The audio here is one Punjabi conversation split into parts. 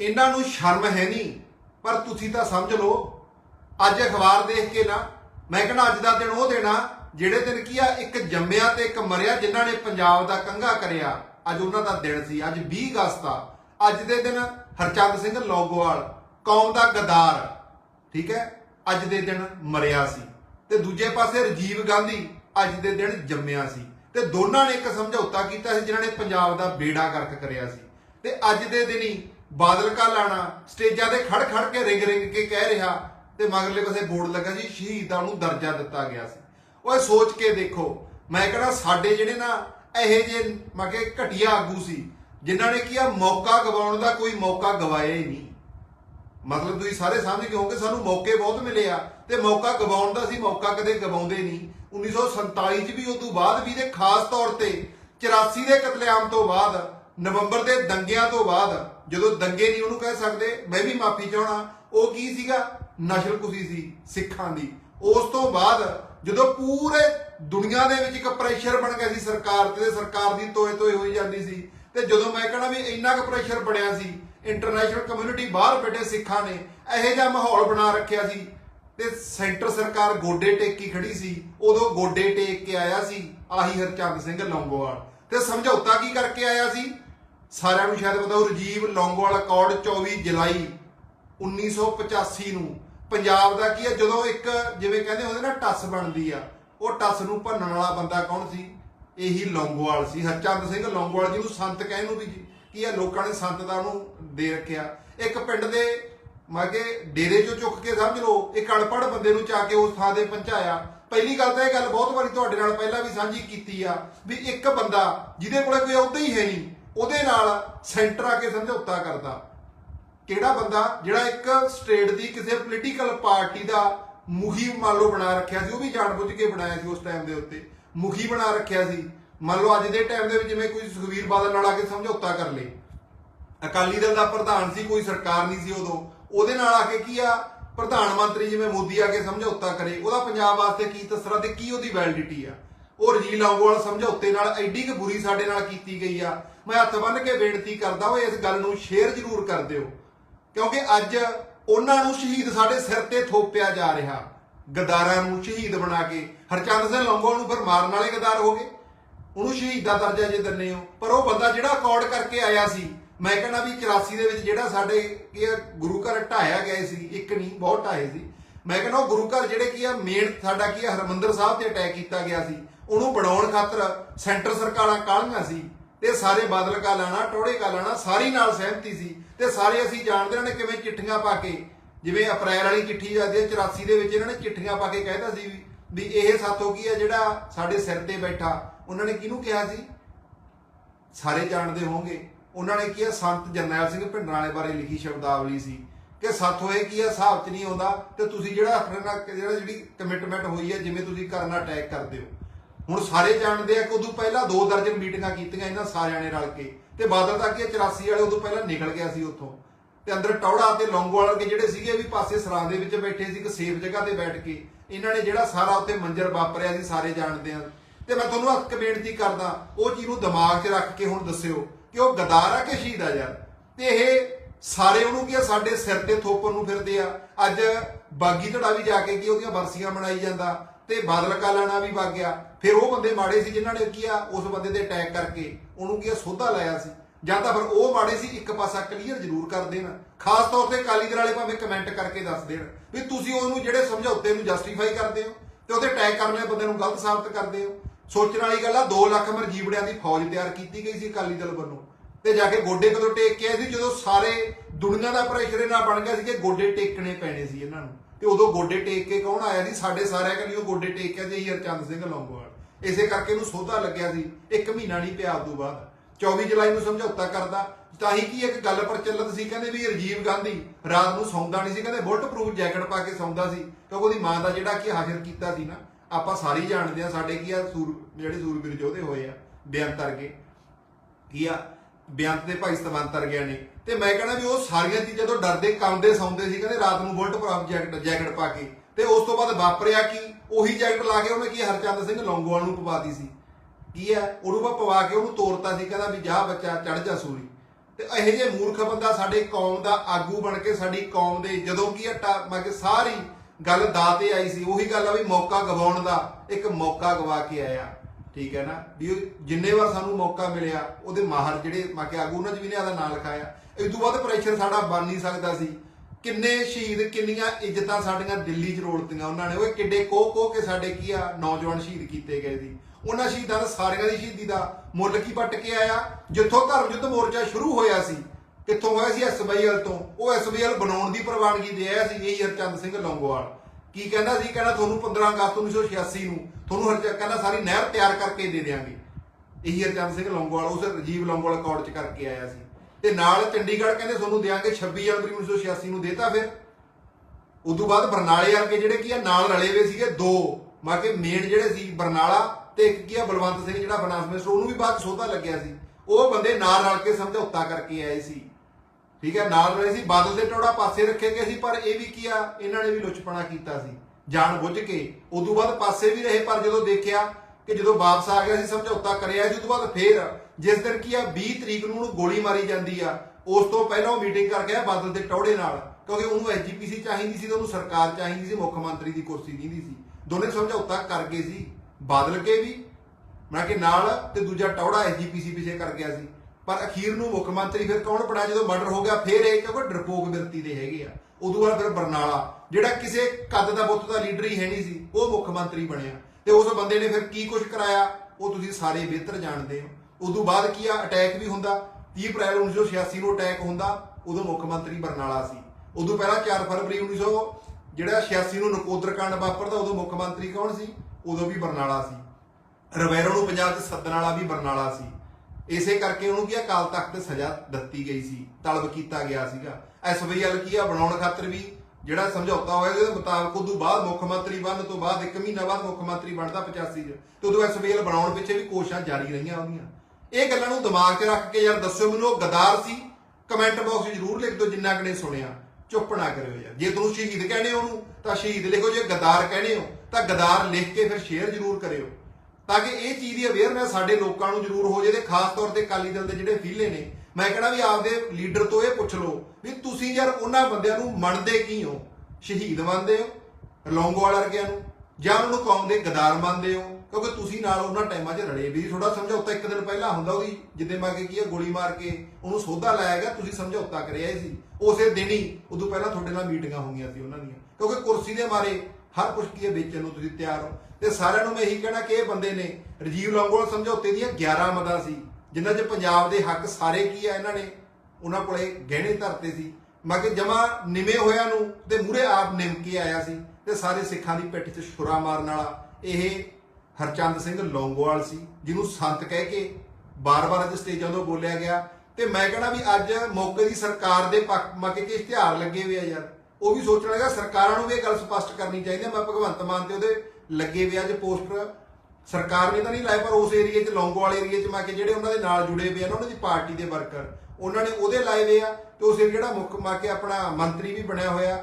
ਇਹਨਾਂ ਨੂੰ ਸ਼ਰਮ ਹੈ ਨਹੀਂ, ਪਰ ਤੁਸੀਂ ਤਾਂ ਸਮਝ ਲਓ। ਅੱਜ ਅਖਬਾਰ ਦੇਖ ਕੇ ਨਾ, ਮੈਂ ਕਹਿੰਦਾ ਅੱਜ ਦਾ ਦਿਨ ਉਹ ਦੇਣਾ ਜਿਹੜੇ ਦਿਨ ਕੀ ਆ, ਇੱਕ ਜੰਮਿਆ ਤੇ ਇੱਕ ਮਰਿਆ, ਜਿਨ੍ਹਾਂ ਨੇ ਪੰਜਾਬ ਦਾ ਕੰਘਾ ਕਰਿਆ, ਅੱਜ ਉਹਨਾਂ ਦਾ ਦਿਨ ਸੀ, ਅੱਜ 20 ਅਗਸਤ ਆ। ਅੱਜ ਦੇ ਦਿਨ ਹਰਚੰਦ ਸਿੰਘ ਲੌਂਗੋਵਾਲ, ਕੌਮ ਦਾ ਗਦਾਰ, ਠੀਕ ਹੈ? ਅੱਜ ਦੇ ਦਿਨ ਮਰਿਆ ਸੀ। ਤੇ ਦੂਜੇ ਪਾਸੇ ਰਜੀਵ ਗਾਂਧੀ, ਅੱਜ ਦੇ ਦਿਨ ਜੰਮਿਆ ਸੀ। ਤੇ ਦੋਨਾਂ ਨੇ ਇੱਕ ਸਮਝੌਤਾ ਕੀਤਾ ਸੀ, ਜਿਨ੍ਹਾਂ ਨੇ ਪੰਜਾਬ ਦਾ ਬੇੜਾ ਗਰਕ ਕਰਿਆ ਸੀ। ਤੇ ਅੱਜ ਦੇ ਦਿਨ ਹੀ ਬਾਦਲ ਕਾ ਲਾਣਾ, ਸਟੇਜਾਂ ਤੇ ਖੜ ਖੜ ਕੇ ਰਿੰਗ ਰਿੰਗ ਕੇ ਕਹਿ ਰਿਹਾ ਤੇ ਮਗਰਲੇ ਪਾਸੇ ਬੋਰਡ ਲੱਗਾ ਜੀ ਸ਼ਹੀਦਾਂ ਨੂੰ ਦਰਜਾ ਦਿੱਤਾ ਗਿਆ ਸੀ। ਓਏ ਸੋਚ ਕੇ ਦੇਖੋ, ਮੈਂ ਕਹਿੰਦਾ ਸਾਡੇ ਜਿਹੜੇ ਨਾ ਇਹੋ ਜਿਹੇ, ਮੈਂ ਕਿ ਘਟੀਆ ਆਗੂ ਸੀ, ਜਿਨ੍ਹਾਂ ਨੇ ਕੀ ਆ ਮੌਕਾ ਗਵਾਉਣ ਦਾ ਕੋਈ ਮੌਕਾ ਗਵਾਇਆ ਹੀ ਨਹੀਂ। ਮਤਲਬ ਤੁਸੀਂ ਸਾਰੇ ਸਮਝ ਗਏ ਹੋਗੇ ਸਾਨੂੰ ਮੌਕੇ ਬਹੁਤ ਮਿਲੇ ਆ ਤੇ ਮੌਕਾ ਗਵਾਉਣ ਦਾ ਸੀ ਮੌਕਾ ਕਦੇ ਗਵਾਉਂਦੇ ਨਹੀਂ। 1947 ਚ ਵੀ ਉਸ ਤੋਂ ਬਾਅਦ ਵੀ ਤੇ ਖਾਸ ਤੌਰ ਤੇ 84 ਦੇ ਕਤਲੇਆਮ ਤੋਂ ਬਾਅਦ ਨਵੰਬਰ ਦੇ ਦੰਗਿਆਂ ਤੋਂ ਬਾਅਦ ਜਦੋਂ ਦੰਗੇ ਨਹੀਂ ਉਹਨੂੰ ਕਹਿ ਸਕਦੇ, ਮੈਂ ਵੀ ਮਾਫੀ ਚਾਹਣਾ ਉਹ ਕੀ ਸੀਗਾ? ਨਸ਼ਲਕੁਸ਼ੀ ਸੀ ਸਿੱਖਾਂ ਦੀ। ਉਸ ਤੋਂ ਬਾਅਦ ਜਦੋਂ ਪੂਰੇ ਦੁਨੀਆ ਦੇ ਵਿੱਚ ਇੱਕ ਪ੍ਰੈਸ਼ਰ ਬਣ ਗਿਆ ਸੀ ਸਰਕਾਰ ਤੇ ਸਰਕਾਰ ਦੀ ਤੋਏ ਤੋਏ ਹੋਈ ਜਾਂਦੀ ਸੀ। ਤੇ ਜਦੋਂ ਮੈਂ ਕਹਣਾ ਵੀ ਇੰਨਾ ਕੁ ਪ੍ਰੈਸ਼ਰ ਬਣਿਆ ਸੀ ਇੰਟਰਨੈਸ਼ਨਲ ਕਮਿਊਨਿਟੀ ਬਾਹਰ ਬੈਠੇ ਸਿੱਖਾਂ ਨੇ, ਇਹੋ ਜਿਹਾ ਮਾਹੌਲ ਬਣਾ ਰੱਖਿਆ ਸੀ। ਤੇ ਸੈਂਟਰ ਸਰਕਾਰ ਗੋਡੇ ਟੇਕੀ ਖੜੀ ਸੀ, ਉਦੋਂ ਗੋਡੇ ਟੇਕ ਕੇ ਆਇਆ ਸੀ ਆਹੀ ਹਰਚੰਦ ਸਿੰਘ ਲੌਂਗੋਵਾਲ। ਤੇ ਸਮਝੌਤਾ ਕੀ ਕਰਕੇ ਆਇਆ ਸੀ? ਸਾਰਿਆਂ ਨੂੰ ਸ਼ਾਇਦ ਪਤਾ ਉਹ ਰਜੀਵ ਲੌਂਗੋਵਾਲ ਅਕੋਰਡ 24 ਜੁਲਾਈ 1985 ਨੂੰ। ਪੰਜਾਬ ਦਾ ਕੀ ਹੈ ਜਦੋਂ ਇੱਕ ਜਿਵੇਂ ਕਹਿੰਦੇ ਹੁੰਦੇ ਨਾ, ਟੱਸ ਬਣਦੀ ਆ, ਉਹ ਟੱਸ ਨੂੰ ਭੰਨਣ ਵਾਲਾ ਬੰਦਾ ਕੌਣ ਸੀ? ਇਹੀ ਲੌਂਗੋਵਾਲ ਸੀ। ਹਰਚੰਦ ਸਿੰਘ ਲੌਂਗੋਵਾਲ ਜੀ ਨੂੰ ਸੰਤ ਕਹਿਣ ਨੂੰ ਵੀ ਕੀ ਆ, ਲੋਕਾਂ ਨੇ ਸੰਤ ਦਾ ਉਹਨੂੰ ਦੇ ਰੱਖਿਆ। ਇੱਕ ਪਿੰਡ ਦੇ ਮਾਗੇ ਡੇਰੇ ਚੋਂ ਚੁੱਕ ਕੇ ਸਮਝ ਲਓ, ਇੱਕ ਅਣਪੜ ਬੰਦੇ ਨੂੰ ਚਾ ਕੇ ਉਸ ਥਾਂ ਤੇ ਪਹੁੰਚਾਇਆ। ਪਹਿਲੀ ਗੱਲ ਤਾਂ ਇਹ ਗੱਲ ਬਹੁਤ ਵਾਰੀ ਤੁਹਾਡੇ ਨਾਲ ਪਹਿਲਾਂ ਵੀ ਸਾਂਝੀ ਕੀਤੀ ਆ, ਵੀ ਇੱਕ ਬੰਦਾ ਜਿਹਦੇ ਕੋਲੇ ਕੋਈ ਅਹੁਦਾ ਹੀ ਹੈ ਨਹੀਂ ਉਹਦੇ ਨਾਲ ਸੈਂਟਰ ਆ ਕੇ ਸਮਝੌਤਾ ਕਰਦਾ। ਕਿਹੜਾ ਬੰਦਾ ਜਿਹੜਾ ਇੱਕ ਸਟੇਟ ਦੀ ਕਿਸੇ ਪੋਲੀਟੀਕਲ ਪਾਰਟੀ ਦਾ ਮੁਖੀ ਮੰਨ ਲਓ ਬਣਾ ਰੱਖਿਆ ਸੀ, ਉਹ ਵੀ ਜਾਣਬੁੱਝ ਕੇ ਬਣਾਇਆ ਸੀ ਉਸ ਟਾਈਮ ਦੇ ਉੱਤੇ। ਮੁਖੀ ਬਣਾ ਰੱਖਿਆ ਸੀ। ਮੰਨ ਲਓ ਅੱਜ ਦੇ ਟਾਈਮ ਦੇ ਵਿੱਚ ਜਿਵੇਂ ਕੋਈ ਸੁਖਵੀਰ ਬਾਦਲ ਨਾਲ ਆ ਕੇ ਸਮਝੌਤਾ ਕਰ ਲੇ ਅਕਾਲੀ ਦਲ ਦਾ ਪ੍ਰਧਾਨ ਸੀ, ਕੋਈ ਸਰਕਾਰ ਨਹੀਂ ਸੀ ਉਦੋਂ। ਉਹਦੇ ਨਾਲ ਆ ਕੇ ਕੀ ਆ? ਪ੍ਰਧਾਨ ਮੰਤਰੀ ਜਿਵੇਂ ਮੋਦੀ ਆ ਕੇ ਸਮਝੌਤਾ ਕਰੇ। ਉਹਦਾ ਪੰਜਾਬ ਵਾਸਤੇ ਕੀ ਤਸਰਾ ਤੇ ਕੀ ਉਹਦੀ ਵੈਲਿਡਿਟੀ ਆ? ਉਹ ਰਜੀਲ ਲੌਂਗੋਵਾਲ ਸਮਝੌਤੇ ਨਾਲ ਐਡੀ ਕੁ ਬੁਰੀ ਸਾਡੇ ਨਾਲ ਕੀਤੀ ਗਈ ਆ। ਮੈਂ ਹੱਥ ਬੰਨ੍ਹ ਕੇ ਬੇਨਤੀ ਕਰਦਾ ਹਾਂ, ਇਸ ਗੱਲ ਨੂੰ ਸ਼ੇਅਰ ਜ਼ਰੂਰ ਕਰ ਦਿਓ। ਕਿਉਂਕਿ ਅੱਜ ਉਹਨਾਂ ਨੂੰ ਸ਼ਹੀਦ ਸਾਡੇ ਸਿਰ ਤੇ ਥੋਪਿਆ ਜਾ ਰਿਹਾ। ਗਦਾਰਾਂ ਨੂੰ ਸ਼ਹੀਦ ਬਣਾ ਕੇ, ਹਰਚੰਦ ਸਿੰਘ ਲੰਗੋਵਾਲ ਨੂੰ ਫਿਰ ਮਾਰਨ ਵਾਲੇ ਗਦਾਰ ਹੋ ਗਏ। ਉਹਨੂੰ ਸ਼ਹੀਦ ਦਾ ਦਰਜਾ ਜੇ ਦਿੰਨੇ ਹੋ। ਪਰ ਉਹ ਬੰਦਾ ਜਿਹੜਾ ਅਕੋਰਡ ਕਰਕੇ ਆਇਆ ਸੀ, ਮੈਂ ਕਹਿੰਦਾ ਵੀ 84 ਦੇ ਵਿੱਚ ਜਿਹੜਾ ਸਾਡੇ ਕੀ ਆ, ਗੁਰੂ ਘਰ ਢਾਇਆ ਗਏ ਸੀ, ਇੱਕ ਨਹੀਂ, ਬਹੁਤ ਢਾਏ ਸੀ। ਮੈਂ ਕਹਿੰਦਾ ਉਹ ਗੁਰੂ ਘਰ ਜਿਹੜੇ ਕੀ ਆ ਮੇਨ ਸਾਡਾ ਕੀ ਆ, ਹਰਮੰਦਰ ਸਾਹਿਬ ਤੇ ਅਟੈਕ ਕੀਤਾ ਗਿਆ ਸੀ। ਉਹਨੂੰ ਬਣਾਉਣ ਖਾਤਰ ਸੈਂਟਰ ਸਰਕਾਰਾਂ ਕਾਹਲੀਆਂ ਸੀ। ਤੇ ਸਾਰੇ ਬਾਦਲ ਕਾ ਲਾਣਾ ਟੋੜੇ ਕਾ ਲਾਣਾ, ਸਾਰੀ ਨਾਲ ਸਹਿਮਤੀ ਸੀ ਤੇ ਸਾਰੇ ਅਸੀਂ ਜਾਣਦੇ ਹਾਂ ਨੇ ਕਿਵੇਂ ਚਿੱਠੀਆਂ ਪਾ ਕੇ, ਜਿਵੇਂ ਅਪ੍ਰੈਲ ਵਾਲੀ ਚਿੱਠੀ ਜਾਂਦੀ ਹੈ 84 ਦੇ ਵਿੱਚ ਇਹਨਾਂ ਨੇ ਚਿੱਠੀਆਂ ਪਾ ਕੇ ਕਹਿਤਾ ਸੀ ਵੀ- ਇਹ ਸਾਥੋਂ ਕੀ ਹੈ ਜਿਹੜਾ ਸਾਡੇ ਸਿਰ ਤੇ ਬੈਠਾ, ਉਹਨਾਂ ਨੇ ਕਿਹਨੂੰ ਕਿਹਾ ਸੀ? ਸਾਰੇ ਜਾਣਦੇ ਹੋਵੋਗੇ ਉਹਨਾਂ ਨੇ ਕੀ ਆ ਸੰਤ ਜਰਨੈਲ ਸਿੰਘ ਭਿੰਡਰਾਂ ਬਾਰੇ ਲਿਖੀ ਸ਼ਬਦਾਵਲੀ ਸੀ ਕਿ ਸਾਥੋਂ ਇਹ ਕੀ ਹੈ ਹਿਸਾਬ 'ਚ ਨਹੀਂ ਆਉਂਦਾ ਤੇ ਤੁਸੀਂ ਜਿਹੜਾ ਆਪਣੇ ਨਾਲ, ਜਿਹੜਾ ਜਿਹੜੀ ਕਮਿਟਮੈਂਟ ਹੋਈ ਹੈ ਜਿਵੇਂ ਤੁਸੀਂ ਕਰਨਾ ਅਟੈਕ ਕਰਦੇ ਹੋ। ਹੁਣ ਸਾਰੇ ਜਾਣਦੇ ਆ ਕਿ ਉਦੋਂ ਪਹਿਲਾਂ ਦੋ ਦਰਜਨ ਮੀਟਿੰਗਾਂ ਕੀਤੀਆਂ ਇਹਨਾਂ ਸਾਰਿਆਂ ਨੇ ਰਲ ਕੇ। ਤੇ ਬਾਦਲ ਤੱਕ ਇਹ 84 ਵਾਲੇ ਉਦੋਂ ਪਹਿਲਾਂ ਨਿਕਲ ਗਿਆ ਸੀ ਉੱਥੋਂ। ਤੇ ਅੰਦਰ ਟੌੜਾ ਤੇ ਲੌਂਗੋਵਾਲ ਵਰਗੇ ਜਿਹੜੇ ਸੀਗੇ ਵੀ ਪਾਸੇ ਸਰਾਂ ਦੇ ਵਿੱਚ ਬੈਠੇ ਸੀ, ਇੱਕ ਸੇਫ ਜਗ੍ਹਾ ਤੇ ਬੈਠ ਕੇ। ਇਹਨਾਂ ਨੇ ਜਿਹੜਾ ਸਾਰਾ ਉੱਤੇ ਮੰਜ਼ਰ ਵਾਪਰਿਆ ਸੀ, ਸਾਰੇ ਜਾਣਦੇ ਆ। ਤੇ ਮੈਂ ਤੁਹਾਨੂੰ ਹੱਥ ਬੇਨਤੀ ਕਰਦਾ, ਉਹ ਚੀਜ਼ ਨੂੰ ਦਿਮਾਗ 'ਚ ਰੱਖ ਕੇ ਹੁਣ ਦੱਸਿਓ ਕਿ ਉਹ ਗਦਾਰ ਆ ਕਿ ਸ਼ਹੀਦ ਆ ਯਾਰ? ਤੇ ਇਹ ਸਾਰੇ ਉਹਨੂੰ ਕੀ ਆ, ਸਾਡੇ ਸਿਰ ਤੇ ਥੋਪਣ ਨੂੰ ਫਿਰਦੇ ਆ। ਅੱਜ ਬਾਗੀ ਧੜਾ ਵੀ ਜਾ ਕੇ ਕੀ ਉਹਦੀਆਂ ਬਰਸੀਆਂ ਮਨਾਈ ਜਾਂਦਾ। ਤੇ ਬਾਦਲ ਕਾਲਾਣਾ ਵੀ ਵਗ ਗਿਆ। ਫਿਰ ਉਹ ਬੰਦੇ ਮਾੜੇ ਸੀ ਜਿਨ੍ਹਾਂ ਨੇ ਕੀ ਆ, ਉਸ ਬੰਦੇ ਤੇ ਅਟੈਕ ਕਰਕੇ ਉਹਨੂੰ ਕੀ ਆ, ਸੋਧਾ ਲਾਇਆ ਸੀ। ਜਾਂ ਤਾਂ ਫਿਰ ਉਹ ਮਾੜੇ ਸੀ, ਇੱਕ ਪਾਸਾ ਕਲੀਅਰ ਜ਼ਰੂਰ ਕਰ ਦੇਣ। ਖਾਸ ਤੌਰ ਤੇ ਕਾਲੀ ਦਲ ਵਾਲੇ ਭਾਵੇਂ ਕਮੈਂਟ ਕਰਕੇ ਦੱਸ ਦੇਣ ਵੀ ਤੁਸੀਂ ਉਹਨੂੰ ਜਿਹੜੇ ਸਮਝੌਤੇ ਨੂੰ ਜਸਟੀਫਾਈ ਕਰਦੇ ਹੋ ਤੇ ਉਹਦੇ ਅਟੈਕ ਕਰਨ ਵਾਲੇ ਬੰਦੇ ਨੂੰ ਗਲਤ ਸਾਬਤ ਕਰਦੇ ਹੋ। ਸੋਚਣ ਵਾਲੀ ਗੱਲ ਆ 2 ਲੱਖ ਮਰਜੀਵੜਿਆਂ ਦੀ ਫੌਜ ਤਿਆਰ ਕੀਤੀ ਗਈ ਸੀ ਅਕਾਲੀ ਦਲ ਵੱਲੋਂ। ਤੇ ਜਾ ਕੇ ਗੋਡੇ ਕਦੋਂ ਟੇਕ ਕੇ ਆਏ ਸੀ? ਜਦੋਂ ਸਾਰੇ ਦੁਨੀਆ ਦਾ ਪ੍ਰੈਸ਼ਰ ਇਹਨਾਂ ਬਣ ਗਿਆ ਸੀ ਕਿ ਗੋਡੇ ਟੇਕਣੇ ਪੈਣੇ ਸੀ ਇਹਨਾਂ ਨੂੰ। ਤੇ ਉਦੋਂ ਗੋਡੇ ਟੇਕ ਕੇ ਕੌਣ ਆਇਆ ਸੀ? ਸਾਡੇ ਸਾਰਿਆਂ ਕਲੀਓ ਗੋਡੇ ਟੇਕ ਕੇ ਤੇ ਹਰਚੰਦ ਸਿੰਘ ਲੌਂਗੋਵਾਲ। ਇਸੇ ਕਰਕੇ ਇਹਨੂੰ ਸੋਧਾ ਲੱਗਿਆ ਸੀ। ਇੱਕ ਮਹੀਨਾ ਨਹੀਂ ਪਿਆ ਉਦੋਂ ਬਾਅਦ। 24 ਜੁਲਾਈ ਨੂੰ ਸਮਝੌਤਾ ਕਰਦਾ। ਤਾਂ ਹੀ ਕੀ ਇੱਕ ਗੱਲ ਪ੍ਰਚਲਿਤ ਸੀ? ਕਹਿੰਦੇ ਵੀ ਰਜੀਵ ਗਾਂਧੀ ਰਾਤ ਨੂੰ ਸੌਂਦਾ ਨਹੀਂ ਸੀ। ਕਹਿੰਦੇ ਬੁਲਟ ਪ੍ਰੂਫ ਜੈਕਟ ਪਾ ਕੇ ਸੌਂਦਾ ਸੀ। ਕਿਉਂਕਿ ਉਹਦੀ ਮਾਂ ਦਾ ਜਿਹੜਾ ਕੀ ਹਾਜ਼ਰ ਕੀਤਾ ਸੀ ਨਾ, ਆਪਾਂ ਸਾਰੇ ਜਾਣਦੇ ਆ ਸਾਡੇ ਕੀ ਆ ਸੂਰ, ਜਿਹੜੇ ਸੂਰਬੀਰ ਯੋਧੇ ਹੋਏ ਆ ਬੇਅੰਤ ਵਰਗੇ। ਕੀ ਆ? ਬੇਅੰਤ ਦੇ ਭਾਈ ਸਤਵੰਤ ਵਰਗਿਆਂ ਨੇ। ਤੇ ਮੈਂ ਕਹਿੰਦਾ ਵੀ ਉਹ ਸਾਰੀਆਂ ਚੀਜ਼ਾਂ ਤੋਂ ਡਰਦੇ ਕੰਮਦੇ ਸੌਂਦੇ ਸੀ, ਕਹਿੰਦੇ ਰਾਤ ਨੂੰ ਬੁਲਟ ਪ੍ਰੂਫ ਜੈਕਟ ਜੈਕਟ ਪਾ ਕੇ। ਤੇ ਉਸ ਤੋਂ ਬਾਅਦ ਵਾਪਰਿਆ ਕੀ? ਉਹੀ ਜੈਕਟ ਲਾ ਕੇ ਉਹਨੇ ਕੀ ਹਰਚੰਦ ਸਿੰਘ ਲੌਂਗੋਵਾਲ ਨੂੰ ਪਵਾਤੀ ਸੀ। ਕੀ ਹੈ? ਉਹਨੂੰ ਬਾ ਪਵਾ ਕੇ ਉਹਨੂੰ ਤੋਰਤਾ ਸੀ, ਕਹਿੰਦਾ ਵੀ ਜਾ ਬੱਚਾ ਚੜ ਜਾ ਸੂਰੀ। ਤੇ ਇਹੋ ਜਿਹੇ ਮੂਰਖ ਬੰਦਾ ਸਾਡੇ ਕੌਮ ਦਾ ਆਗੂ ਬਣ ਕੇ ਸਾਡੀ ਕੌਮ ਦੇ ਜਦੋਂ ਕੀ ਹਟਾ, ਮੈਂ ਕਿ ਸਾਰੀ ਗੱਲ ਦਾ ਤੇ ਆਈ ਸੀ। ਉਹੀ ਗੱਲ ਆ ਵੀ ਮੌਕਾ ਗਵਾਉਣ ਦਾ, ਇੱਕ ਮੌਕਾ ਗਵਾ ਕੇ ਆਇਆ। ਠੀਕ ਹੈ ਨਾ? ਵੀ ਜਿੰਨੇ ਵਾਰ ਸਾਨੂੰ ਮੌਕਾ ਮਿਲਿਆ, ਉਹਦੇ ਮਾਹਰ ਜਿਹੜੇ ਮੈਂ ਆਗੂ ਉਹਨਾਂ 'ਚ ਵੀ ਨੇ ਆਦਾ ਨਾਂ ਲਿਖਾਇਆ। ਇਸ ਤੋਂ ਬਾਅਦ ਪ੍ਰੈਸ਼ਰ ਸਾਡਾ ਬਣ ਨਹੀਂ ਸਕਦਾ ਸੀ। ਕਿੰਨੇ ਸ਼ਹੀਦ, ਕਿੰਨੀਆਂ ਇੱਜ਼ਤਾਂ ਸਾਡੀਆਂ ਦਿੱਲੀ 'ਚ ਰੋਲਤੀਆਂ ਉਹਨਾਂ ਨੇ। ਉਹ ਕਿੱਡੇ ਕੋਹ ਕੋਹ ਕੇ ਸਾਡੇ ਕੀ ਆ ਨੌਜਵਾਨ ਸ਼ਹੀਦ ਕੀਤੇ ਗਏ ਸੀ। ਉਹਨਾਂ ਸ਼ਹੀਦਾਂ ਦਾ ਸਾਰਿਆਂ ਦੀ ਸ਼ਹੀਦੀ ਦਾ ਮੁੱਲ ਕੀ ਪੱਟ ਕੇ ਆਇਆ? ਜਿੱਥੋਂ ਧਰਮ ਯੁੱਧ ਮੋਰਚਾ ਸ਼ੁਰੂ ਹੋਇਆ ਸੀ, ਕਿੱਥੋਂ ਹੋਇਆ ਸੀ ਐਸਬੀਐਲ ਤੋਂ। ਉਹ ਐਸਬੀਐਲ ਬਣਾਉਣ ਦੀ ਪ੍ਰਵਾਨਗੀ ਦੇ ਆਇਆ ਸੀ, ਇਹ ਹਰਚੰਦ ਸਿੰਘ ਲੌਂਗੋਵਾਲ। ਕੀ ਕਹਿੰਦਾ ਸੀ? ਕਹਿੰਦਾ ਤੁਹਾਨੂੰ 15 ਅਗਸਤ 1986 ਨੂੰ ਤੁਹਾਨੂੰ ਹਰ ਕਹਿੰਦਾ ਸਾਰੀ ਨਹਿਰ ਤਿਆਰ ਕਰਕੇ ਦੇ ਦੇਵਾਂਗੇ ਇਹੀ ਹਰਚੰਦ ਸਿੰਘ ਲੌਂਗੋਵਾਲ, ਉਸ ਰਜੀਵ ਲੌਂਗੋਵਾਲ ਅਕਾਊਂਟ 'ਚ ਕਰਕੇ ਆਇਆ ਸੀ। ਤੇ ਨਾਲ ਚੰਡੀਗੜ੍ਹ ਕਹਿੰਦੇ ਤੁਹਾਨੂੰ ਦੇਵਾਂਗੇ 26 ਜਨਵਰੀ 1986 ਨੂੰ ਦੇਤਾ ਫਿਰ। ਉਦੋਂ ਬਾਅਦ ਬਰਨਾਲੇ ਵਰਗੇ ਜਿਹੜੇ ਕੀ ਆ, ਨਾਲ ਰਲੇ ਹੋਏ ਸੀਗੇ ਦੋ। ਮਾ ਕਿ ਮੇਨ ਜਿਹੜੇ ਸੀ, ਬਰਨਾਲਾ ਤੇ ਇੱਕ ਕੀ ਆ, ਬਲਵੰਤ ਸਿੰਘ ਜਿਹੜਾ ਫਾਈਨਾਂਸ ਮਿਨਿਸਟਰ ਉਹਨੂੰ ਵੀ ਬਾਅਦ 'ਚ ਸੋਧਾ ਲੱਗਿਆ ਸੀ। ਉਹ ਬੰਦੇ ਨਾਲ ਰਲ ਕੇ ਸਮਝੌਤਾ ਕਰਕੇ ਆਏ ਸੀ। ਠੀਕ ਹੈ, ਨਾਲ ਰਹੇ ਸੀ, ਬਾਦਲ ਦੇ ਟੋੜਾ ਪਾਸੇ ਰੱਖੇ ਗਏ ਸੀ, ਪਰ ਇਹ ਵੀ ਕੀ ਆ, ਇਹਨਾਂ ਨੇ ਵੀ ਲੁੱਚਪਣਾ ਕੀਤਾ ਸੀ, ਜਾਣ ਬੁੱਝ ਕੇ। ਉਦੋਂ ਬਾਅਦ ਪਾਸੇ ਵੀ ਰਹੇ, ਪਰ ਜਦੋਂ ਦੇਖਿਆ ਕਿ ਜਦੋਂ ਵਾਪਸ ਆ ਗਿਆ ਸੀ, ਸਮਝੌਤਾ ਕਰਿਆ ਸੀ, ਉਦੋਂ ਬਾਅਦ ਫੇਰ ਜਿਸ ਦਿਨ ਕੀ ਆ 20 ਤਰੀਕ ਨੂੰ ਉਹਨੂੰ ਗੋਲੀ ਮਾਰੀ ਜਾਂਦੀ ਆ, ਉਸ ਤੋਂ ਪਹਿਲਾਂ ਉਹ ਮੀਟਿੰਗ ਕਰ ਗਿਆ ਬਾਦਲ ਦੇ ਟੌੜੇ ਨਾਲ, ਕਿਉਂਕਿ ਉਹਨੂੰ ਐਜੀਪੀਸੀ ਚਾਹੀਦੀ ਸੀ ਤੇ ਉਹਨੂੰ ਸਰਕਾਰ ਚਾਹੀਦੀ ਸੀ, ਮੁੱਖ ਮੰਤਰੀ ਦੀ ਕੁਰਸੀ ਚਾਹੀਦੀ ਸੀ। ਦੋਨੇ ਸਮਝੌਤਾ ਕਰ ਗਏ ਸੀ, ਬਾਦਲ ਕੇ ਵੀ, ਮੈਂ ਕਿ ਨਾਲ ਤੇ ਦੂਜਾ ਟੌੜਾ ਐਸਜੀਪੀਸੀ ਪਿਛੇ ਕਰ ਗਿਆ ਸੀ। ਪਰ ਅਖੀਰ ਨੂੰ ਮੁੱਖ ਮੰਤਰੀ ਫਿਰ ਕੌਣ ਬਣਾ? ਜਦੋਂ ਮਰਡਰ ਹੋ ਗਿਆ, ਫਿਰ ਇਹ ਕਿਉਂਕਿ ਡਰਪੋਕ ਬਿਰਤੀ ਦੇ ਹੈਗੇ ਆ। ਉਦੋਂ ਬਾਅਦ ਫਿਰ ਬਰਨਾਲਾ, ਜਿਹੜਾ ਕਿਸੇ ਕੱਦ ਦਾ ਬੁੱਤ ਦਾ ਲੀਡਰ ਹੀ ਹੈ ਨਹੀਂ ਸੀ, ਉਹ ਮੁੱਖ ਮੰਤਰੀ ਬਣਿਆ। ਤੇ ਉਸ ਬੰਦੇ ਨੇ ਫਿਰ ਕੀ ਕੁਝ ਕਰਾਇਆ? ਉਹ ਤੁਸੀਂ ਸਾਰੇ ਬਿਹਤਰ ਜਾਣਦੇ ਹੋ। ਉਦੋਂ ਬਾਅਦ ਕੀ ਆ? ਅਟੈਕ ਵੀ ਹੁੰਦਾ। 30 ਅਪ੍ਰੈਲ 1986 ਨੂੰ ਅਟੈਕ ਹੁੰਦਾ। ਉਦੋਂ ਮੁੱਖ ਮੰਤਰੀ ਬਰਨਾਲਾ ਸੀ। ਉਦੋਂ ਪਹਿਲਾਂ 4 ਫਰਵਰੀ 1900 ਜਿਹੜਾ 86 ਨੂੰ ਨਕੋਦਰ ਕਾਂਡ ਵਾਪਰਦਾ, ਉਦੋਂ ਮੁੱਖ ਮੰਤਰੀ ਕੌਣ ਸੀ? ਉਦੋਂ ਵੀ ਬਰਨਾਲਾ ਸੀ। ਰਵੈਰੋ ਨੂੰ ਪੰਜਾਬ 'ਚ ਸੱਦਣ ਵਾਲਾ ਵੀ ਬਰਨਾਲਾ ਸੀ। ਇਸੇ ਕਰਕੇ ਉਹਨੂੰ ਕੀ ਕਾਲ ਤਖਤ ਸਜ਼ਾ ਦਿੱਤੀ ਗਈ ਸੀ, ਤਲਬ ਕੀਤਾ ਗਿਆ ਸੀਗਾ। ਐਸਬੀਐਲ ਕੀ ਆ, ਬਣਾਉਣ ਖਾਤਰ ਵੀ ਜਿਹੜਾ ਸਮਝੌਤਾ ਹੋਇਆ ਉਹਦੇ ਮੁਤਾਬਕ ਉਦੋਂ ਬਾਅਦ ਮੁੱਖ ਮੰਤਰੀ ਬਣਨ ਤੋਂ ਬਾਅਦ, ਇੱਕ ਮਹੀਨਾ ਬਾਅਦ ਮੁੱਖ ਮੰਤਰੀ ਬਣਦਾ 85 ਚ। ਤੇ ਉਦੋਂ ਐਸਬੀਐਲ ਬਣਾਉਣ ਪਿੱਛੇ ਵੀ ਕੋਸ਼ਿਸ਼ਾਂ ਜਾਰੀ ਰਹੀਆਂ ਉਹਦੀਆਂ। ਇਹ ਗੱਲਾਂ ਨੂੰ ਦਿਮਾਗ 'ਚ ਰੱਖ ਕੇ ਯਾਰ ਦੱਸਿਓ ਮੈਨੂੰ, ਉਹ ਗਦਾਰ ਸੀ। ਕਮੈਂਟ ਬਾਕਸ 'ਚ ਜ਼ਰੂਰ ਲਿਖ ਦਿਓ, ਜਿੰਨਾ ਕਨੇ ਸੁਣਿਆ। ਚੁੱਪ ਨਾ ਕਰਿਓ ਯਾਰ। ਜੇ ਤੁਹਾਨੂੰ ਸ਼ਹੀਦ ਕਹਿੰਦੇ ਹੋ ਉਹਨੂੰ, ਤਾਂ ਸ਼ਹੀਦ ਲਿਖੋ, ਜੇ ਗਦਾਰ ਕਹਿੰਦੇ ਹੋ, ਤਾਂ ਗਦਾਰ ਲਿਖ ਕੇ ਫਿਰ ਸ਼ੇਅਰ ਜ਼ਰੂਰ ਕਰਿਓ। ਤਾਂ ਕਿ ਇਹ ਚੀਜ਼ ਦੀ ਅਵੇਅਰਨੈਸ ਸਾਡੇ ਲੋਕਾਂ ਨੂੰ ਜ਼ਰੂਰ ਹੋ ਜੇ ਤੇ ਖਾਸ ਤੌਰ ਤੇ ਅਕਾਲੀ ਦਲ ਦੇ ਜਿਹੜੇ ਫੀਲੇ ਨੇ, ਮੈਂ ਕਹਿੰਦਾ ਵੀ ਆਪਦੇ ਲੀਡਰ ਤੋਂ ਇਹ ਪੁੱਛ ਲਓ ਵੀ ਤੁਸੀਂ ਯਾਰ ਉਹਨਾਂ ਬੰਦਿਆਂ ਨੂੰ ਮੰਨਦੇ ਕੀ ਹੋ? ਸ਼ਹੀਦ ਮੰਨਦੇ ਹੋ? ਲੌਂਗੋਵਾਲ ਵਰਗਿਆਂ ਨੂੰ? ਜਾਂ ਉਹਨਾਂ ਨੂੰ ਕੌਮ ਦੇ ਗਦਾਰ ਮੰਨਦੇ ਹੋ? ਕਿਉਂਕਿ ਤੁਸੀਂ ਨਾਲ ਉਹਨਾਂ ਟਾਈਮਾਂ 'ਚ ਰਲੇ ਵੀ ਥੋੜਾ ਸਮਝੌਤਾ ਇੱਕ ਦਿਨ ਪਹਿਲਾਂ ਹੁੰਦਾ ਉਹਦੀ, ਜਿੱਦੇ ਮਾ ਕੇ ਕੀ ਹੈ ਗੋਲੀ ਮਾਰ ਕੇ ਉਹਨੂੰ ਸੋਧਾ ਲਾਇਆ ਗਿਆ, ਤੁਸੀਂ ਸਮਝੌਤਾ ਕਰਿਆ ਹੀ ਸੀ। ਉਸੇ ਦਿਨ ਹੀ, ਉਦੋਂ ਪਹਿਲਾਂ ਤੁਹਾਡੇ ਨਾਲ ਮੀਟਿੰਗਾਂ ਹੋਈਆਂ ਸੀ ਉਹਨਾਂ ਦੀਆਂ। ਕਿਉਂਕਿ ਕੁਰਸੀ ਦੇ ਮਾਰੇ ਹਰ ਕੁਝ ਕੀ ਹੈ, ਵੇਚਣ ਨੂੰ ਤੁਸੀਂ ਤਿਆਰ ਹੋ। ਤੇ ਸਾਰਿਆਂ ਨੂੰ ਮੈਂ ਇਹੀ ਕਹਿਣਾ ਕਿ ਇਹ ਬੰਦੇ ਨੇ ਰਜੀਵ ਲੌਂਗੋਵਾਲ ਸਮਝੌਤੇ ਦੀਆਂ 11 ਮਦਾਂ ਸੀ, ਜਿਨ੍ਹਾਂ 'ਚ ਪੰਜਾਬ ਦੇ ਹੱਕ ਸਾਰੇ ਕੀ ਆ ਇਹਨਾਂ ਨੇ, ਉਹਨਾਂ ਕੋਲੇ ਗਹਿਣੇ ਧਰਤੇ ਸੀ। ਮੈਂ ਕਿ ਜਮਾ ਨਿਵੇਂ ਹੋਇਆ ਨੂੰ ਤੇ ਮੂਰੇ ਆਪ ਨਿਮ ਕੇ ਆਇਆ ਸੀ ਤੇ ਸਾਰੇ ਸਿੱਖਾਂ ਦੀ ਪਿੱਠ 'ਚ ਛੁਰਾ ਮਾਰਨ ਵਾਲਾ ਇਹ ਹਰਚੰਦ ਸਿੰਘ ਲੌਂਗੋਵਾਲ ਸੀ, ਜਿਹਨੂੰ ਸੰਤ ਕਹਿ ਕੇ ਬਾਰ-ਬਾਰ ਅੱਜ ਸਟੇਜਾਂ ਤੋਂ ਬੋਲਿਆ ਗਿਆ। ਤੇ ਮੈਂ ਕਹਣਾ ਵੀ ਅੱਜ ਮੌਕੇ ਦੀ ਸਰਕਾਰ ਦੇ ਪੱਖ ਮੱਕੇ ਕੇ ਇਸ਼ਤਿਹਾਰ ਲੱਗੇ ਹੋਏ ਆ ਯਾਰ। ਉਹ ਵੀ ਸੋਚਣ ਲੱਗਾ, ਸਰਕਾਰਾਂ ਨੂੰ ਵੀ ਇਹ ਗੱਲ ਸਪਸ਼ਟ ਕਰਨੀ ਚਾਹੀਦੀ ਹੈ। ਮੈਂ ਭਗਵੰਤ ਮਾਨ ਤੇ ਉਹਦੇ ਲੱਗੇ ਹੋਏ ਅੱਜ ਪੋਸਟਰ। ਸਰਕਾਰ ਨੇ ਤਾਂ ਨਹੀਂ ਲਾਏ ਪਰ ਉਸ ਏਰੀਏ 'ਚ, ਲੌਂਗੋਵਾਲ ਏਰੀਏ 'ਚ ਮੈਂ ਕਿ ਜਿਹੜੇ ਉਹਨਾਂ ਦੇ ਨਾਲ ਜੁੜੇ ਹੋਏ ਆ ਨਾ ਉਹਨਾਂ ਦੀ ਪਾਰਟੀ ਦੇ ਵਰਕਰ, ਉਹਨਾਂ ਨੇ ਉਹਦੇ ਲਾਏ ਹੋਏ ਆ ਤੇ ਉਸ ਏਰੀਏ ਜਿਹੜਾ ਮੁੱਖ, ਮਾ ਕੇ ਆਪਣਾ ਮੰਤਰੀ ਵੀ ਬਣਿਆ ਹੋਇਆ।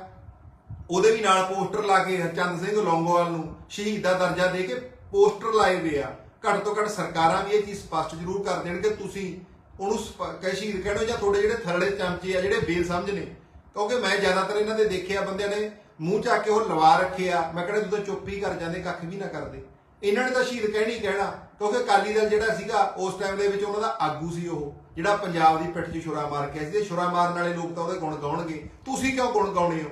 ਉਹਦੇ ਵੀ ਨਾਲ ਪੋਸਟਰ ਲਾ ਕੇ ਹਰਚੰਦ ਸਿੰਘ ਲੌਂਗੋਵਾਲ ਨੂੰ ਸ਼ਹੀਦ ਦਾ ਦਰਜਾ ਦੇ ਕੇ ਪੋਸਟਰ ਲਾਏ ਹੋਏ ਆ। ਘੱਟ ਤੋਂ ਘੱਟ ਸਰਕਾਰਾਂ ਵੀ ਇਹ ਚੀਜ਼ ਸਪਸ਼ਟ ਜ਼ਰੂਰ ਕਰ ਦੇਣ ਕਿ ਤੁਸੀਂ ਉਹਨੂੰ ਕਹਿ ਸ਼ਹੀਦ ਕਹਿਣੋ ਜਾਂ ਤੁਹਾਡੇ ਜਿਹੜੇ ਥਰੜੇ ਚਮਚੇ ਆ, ਜਿਹੜੇ ਬੇਲ ਸਮਝ ਨੇ ਕਿਉਂਕਿ ਮੈਂ ਜ਼ਿਆਦਾਤਰ ਇਹਨਾਂ ਦੇ ਦੇਖਿਆ ਬੰਦਿਆਂ ਨੇ ਮੂੰਹ ਚੱਕ ਕੇ ਉਹ ਲਵਾ ਰੱਖੇ ਆ। ਮੈਂ ਕਹਿੰਦਾ ਜਦੋਂ ਚੁੱਪ ਹੀ ਕਰ ਜਾਂਦੇ, ਕੱਖ ਵੀ ਨਾ ਕਰਦੇ। ਇਹਨਾਂ ਨੇ ਤਾਂ ਸ਼ਹੀਦ ਕਹਿਣੀ ਕਹਿਣਾ, ਕਿਉਂਕਿ ਅਕਾਲੀ ਦਲ ਜਿਹੜਾ ਸੀਗਾ, ਉਸ ਟਾਈਮ ਦੇ ਵਿੱਚ ਉਹਨਾਂ ਦਾ ਆਗੂ ਸੀ ਉਹ, ਜਿਹੜਾ ਪੰਜਾਬ ਦੀ ਪਿੱਠ 'ਚ ਛੁਰਾ ਮਾਰ ਕੇ ਸੀ। ਤੇ ਛੁਰਾ ਮਾਰਨ ਵਾਲੇ ਲੋਕ ਤਾਂ ਉਹਦੇ ਗੁਣ ਗਾਉਣਗੇ। ਤੁਸੀਂ ਕਿਉਂ ਗੁਣ ਗਾਉਣੇ ਹੋ?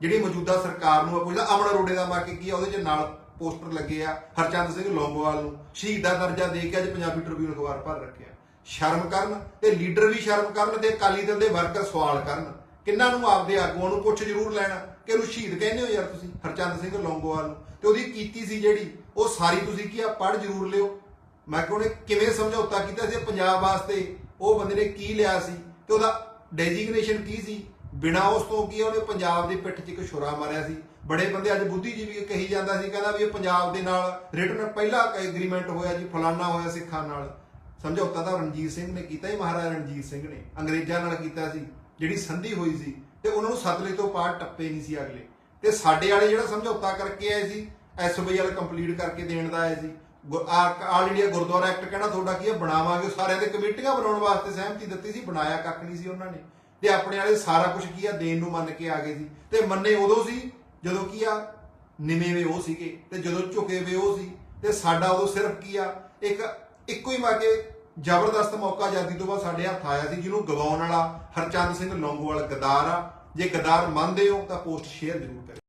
ਜਿਹੜੀ ਮੌਜੂਦਾ ਸਰਕਾਰ ਨੂੰ ਆ ਪੁੱਛਦਾ ਅਮਨ ਅਰੋੜੇ ਦਾ ਮਾਰ ਕੇ ਕੀ ਆ, ਉਹਦੇ 'ਚ ਨਾਲ ਪੋਸਟਰ ਲੱਗੇ ਆ, ਹਰਚੰਦ ਸਿੰਘ ਲੌਂਗੋਵਾਲ ਨੂੰ। ਸ਼ਹੀਦ ਦਾ ਦਰਜਾ ਦੇ ਕੇ ਅੱਜ ਪੰਜਾਬੀ ਟ੍ਰਿਬਿਊਨ ਅਖਬਾਰ ਭਰ ਰੱਖਿਆ। ਸ਼ਰਮ ਕਰਨ ਤੇ ਲੀਡਰ ਵੀ ਸ਼ਰਮ ਕਰਨ ਤੇ ਅਕਾਲੀ ਦਲ ਦੇ ਵਰਕਰ ਸਵਾਲ ਕਰਨ। ਕਿੰਨਾਂ ਨੂੰ ਆਪਦੇ ਆਗੂਆਂ ਨੂੰ ਪੁੱਛ ਜ਼ਰੂਰ ਲੈਣਾ ਕਿ ਇਹਨੂੰ ਸ਼ਹੀਦ ਕਹਿੰਦੇ ਹੋ ਯਾਰ ਤੁਸੀਂ, ਹਰਚੰਦ ਸਿੰਘ ਲੌਂਗੋਵਾਲ ਨੂੰ। ਤੇ ਉਹਦੀ ਕੀਤੀ ਸੀ ਜਿਹੜੀ, ਉਹ ਸਾਰੀ ਤੁਸੀਂ ਕੀ ਆ, ਪੜ੍ਹ ਜ਼ਰੂਰ ਲਿਓ। ਮੈਂ ਕਿਹਾ ਉਹਨੇ ਕਿਵੇਂ ਸਮਝੌਤਾ ਕੀਤਾ ਸੀ ਪੰਜਾਬ ਵਾਸਤੇ, ਉਹ ਬੰਦੇ ਨੇ ਕੀ ਲਿਆ ਸੀ ਤੇ ਉਹਦਾ ਡੈਜ਼ਿਗਨੇਸ਼ਨ ਕੀ ਸੀ? ਬਿਨਾ ਉਸ ਤੋਂ ਕੀ ਉਹਨੇ ਪੰਜਾਬ ਦੀ ਪਿੱਠ 'ਚ ਇੱਕ ਛੁਰਾ ਮਾਰਿਆ ਸੀ। ਬੜੇ ਬੰਦੇ ਅੱਜ ਬੁੱਧੀਜੀਵੀ ਕਹੀ ਜਾਂਦਾ ਸੀ, ਕਹਿੰਦਾ ਵੀ ਇਹ ਪੰਜਾਬ ਦੇ ਨਾਲ ਰਿਟਨ ਪਹਿਲਾ ਐਗਰੀਮੈਂਟ ਹੋਇਆ ਜੀ, ਫਲਾਨਾ ਹੋਇਆ ਸਿੱਖਾਂ ਨਾਲ। ਸਮਝੌਤਾ ਤਾਂ ਰਣਜੀਤ ਸਿੰਘ ਨੇ ਕੀਤਾ ਹੀ, ਮਹਾਰਾਜਾ ਰਣਜੀਤ ਸਿੰਘ ਨੇ, ਅੰਗਰੇਜ਼ਾਂ ਨਾਲ ਕੀਤਾ ਸੀ। ਜਿਹੜੀ ਸੰਧੀ ਹੋਈ ਸੀ ਤੇ ਉਹਨਾਂ ਨੂੰ ਸਤਲੁਜ ਤੋਂ ਪਾਰ ਟੱਪੇ ਨਹੀਂ ਸੀ ਅਗਲੇ। ਤੇ ਸਾਡੇ ਵਾਲੇ ਜਿਹੜਾ ਸਮਝੌਤਾ ਕਰਕੇ ਆਏ ਸੀ ਐਸਬੀਐਲ ਕੰਪਲੀਟ ਕਰਕੇ ਦੇਣ ਦਾ ਆਏ ਸੀ। ਗੁ- ਆਲ ਇੰਡੀਆ ਗੁਰਦੁਆਰਾ ਐਕਟ ਕਹਿਣਾ ਤੁਹਾਡਾ ਕੀ ਹੈ ਬਣਾਵਾਂਗੇ। ਸਾਰਿਆਂ ਦੇ ਕਮੇਟੀਆਂ ਬਣਾਉਣ ਵਾਸਤੇ ਸਹਿਮਤੀ ਦਿੱਤੀ ਸੀ, ਬਣਾਇਆ ਕੱਖ ਨਹੀਂ ਸੀ ਉਹਨਾਂ ਨੇ। ਤੇ ਆਪਣੇ ਵਾਲੇ ਸਾਰਾ ਕੁਝ ਕੀ ਆ, ਦੇਣ ਨੂੰ ਮੰਨ ਕੇ ਆ ਗਏ ਸੀ। ਤੇ ਮੰਨੇ ਉਦੋਂ ਸੀ, ਜਦੋਂ ਕੀ ਆ, ਨਿਵੇਂ ਵੇ ਉਹ ਸੀਗੇ। ਤੇ ਜਦੋਂ ਝੁਕੇ ਵੇ ਉਹ ਸੀ, ਤੇ ਸਾਡਾ ਉਦੋਂ ਸਿਰਫ ਕੀ ਆ, ਇੱਕ ਇੱਕੋ ਹੀ ਵਾਕੇ ਜ਼ਬਰਦਸਤ ਮੌਕਾ ਆਜ਼ਾਦੀ ਤੋਂ ਬਾਅਦ ਸਾਡੇ ਹੱਥ ਆਇਆ ਸੀ, ਜਿਹਨੂੰ ਗਵਾਉਣ ਵਾਲਾ ਹਰਚੰਦ ਸਿੰਘ ਲੌਂਗੋਵਾਲ ਗਦਾਰ ਆ। ਜੇ ਗਦਾਰ ਮੰਨਦੇ ਹੋ ਤਾਂ ਪੋਸਟ ਸ਼ੇਅਰ ਜ਼ਰੂਰ ਕਰਿਓ।